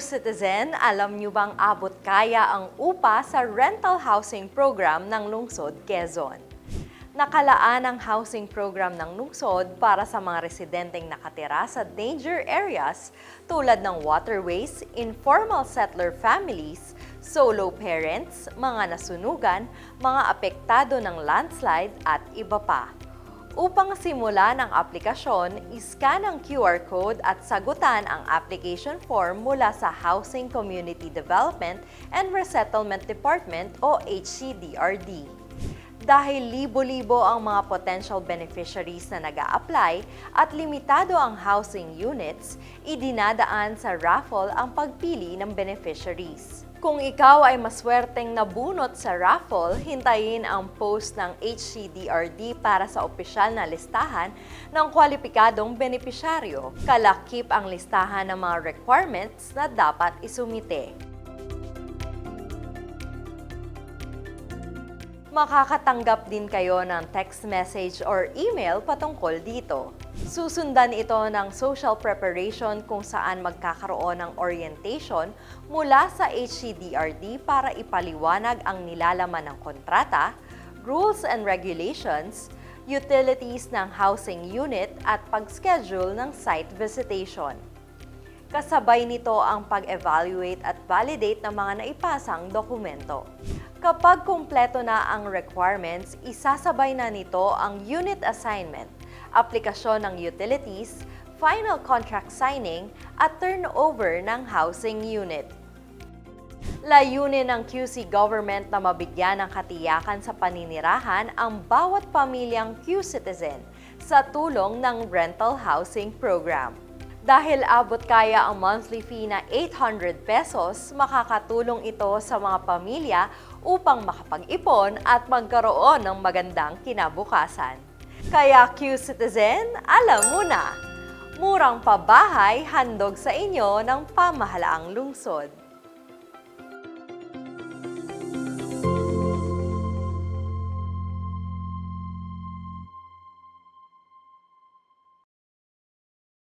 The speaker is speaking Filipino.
Q-Citizen, alam niyo bang abot kaya ang upa sa rental housing program ng Lungsod, Quezon? Nakalaan ang housing program ng lungsod para sa mga residenteng nakatira sa danger areas tulad ng waterways, informal settler families, solo parents, mga nasunugan, mga apektado ng landslide at iba pa. Upang simulan ang aplikasyon, iscan ang QR code at sagutan ang application form mula sa Housing Community Development and Resettlement Department o HCDRD. Dahil libo-libo ang mga potential beneficiaries na nag apply at limitado ang housing units, idinadaan sa raffle ang pagpili ng beneficiaries. Kung ikaw ay maswerteng nabunot sa raffle, hintayin ang post ng HCDRD para sa opisyal na listahan ng kwalipikadong benepisyaryo. Kalakip ang listahan ng mga requirements na dapat isumite. Makakatanggap din kayo ng text message or email patungkol dito. Susundan ito ng social preparation kung saan magkakaroon ng orientation mula sa HCDRD para ipaliwanag ang nilalaman ng kontrata, rules and regulations, utilities ng housing unit at pag-schedule ng site visitation. Kasabay nito ang pag-evaluate at validate ng mga naipasang dokumento. Kapag kumpleto na ang requirements, isasabay na nito ang unit assignment, aplikasyon ng utilities, final contract signing, at turnover ng housing unit. Layunin ng QC government na mabigyan ng katiyakan sa paninirahan ang bawat pamilyang Q-citizen sa tulong ng rental housing program. Dahil abot kaya ang monthly fee na 800 pesos, makakatulong ito sa mga pamilya upang makapag-ipon at magkaroon ng magandang kinabukasan. Kaya Q-Citizen, alam mo na! Murang pabahay handog sa inyo ng pamahalaang lungsod.